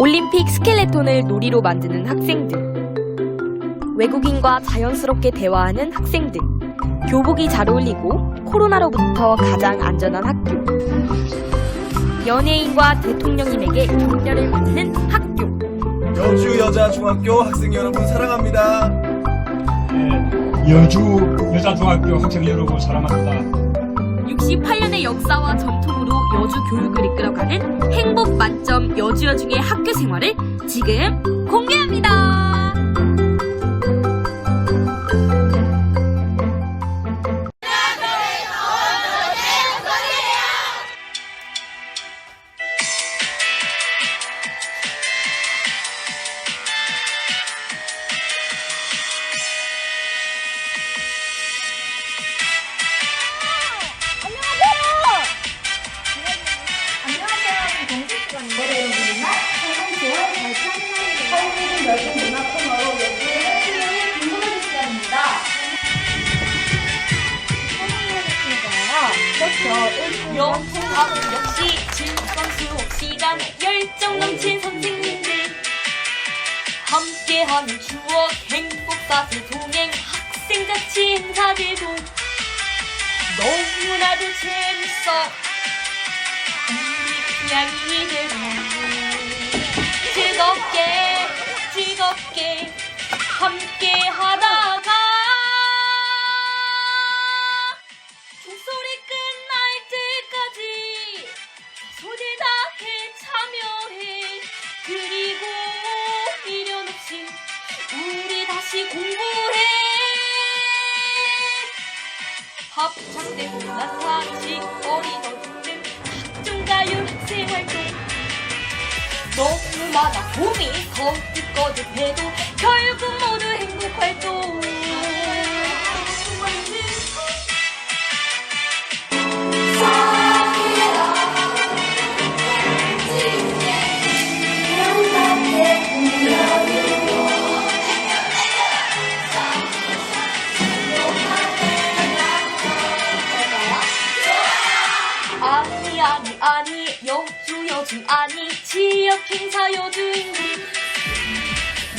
올림픽 스켈레톤을 놀이로 만드는 학생들. 외국인과 자연스럽게 대화하는 학생들. 교복이 잘 어울리고 코로나로부터 가장 안전한 학교. 연예인과 대통령님에게 격려를 받는 학교. 여주 여자 중학교 학생 여러분 사랑합니다. 예, 여주 여자중학교 학생 여러분 사랑합니다. 68년의 역사와 전통으로 여주 교육을 이끌어가는 주 여중의 학교 생활을 지금 공개합니다. 영풍하고 역시 수업 시간 열정 넘친 선생님들. 함께하는 추억 행복 사슬 동행 학생 자치 행사들도 너무나도 재밌어. 우리 고양이들은 즐겁게 즐겁게 함께 하다 그리고 미련 없이 우리 다시 공부해. 합창되고 나사식 어린어른들 학종가요 학생활동 너무 많아. 고민 선뜻 거듭해도 결국 모두 행복활동 아니 아니 아니 여주 여주 아니 지역 행사 여주인들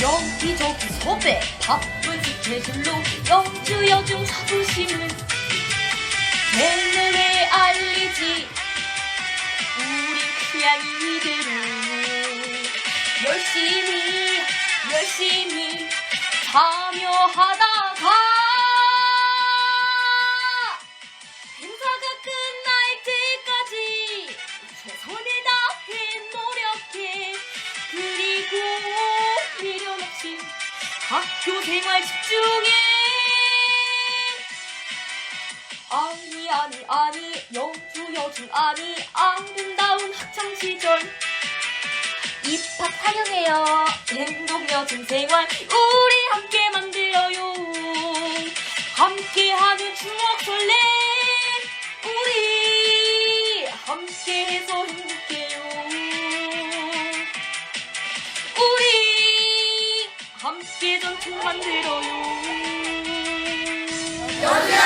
여기저기 섭외 바쁜 스케줄로 여주 여중 사부심을 내내외 알리지. 우리 고양이들은 열심히 열심히 참여하다가 학교 생활 집중해. 아니 아니 아니 여주 여중 아니 아름다운 학창 시절. 입학 환영해요. 행복 여중 생활 우리 함께 만들어요. 함께하는 추억 설렘 함께 전통 만들어요. 연세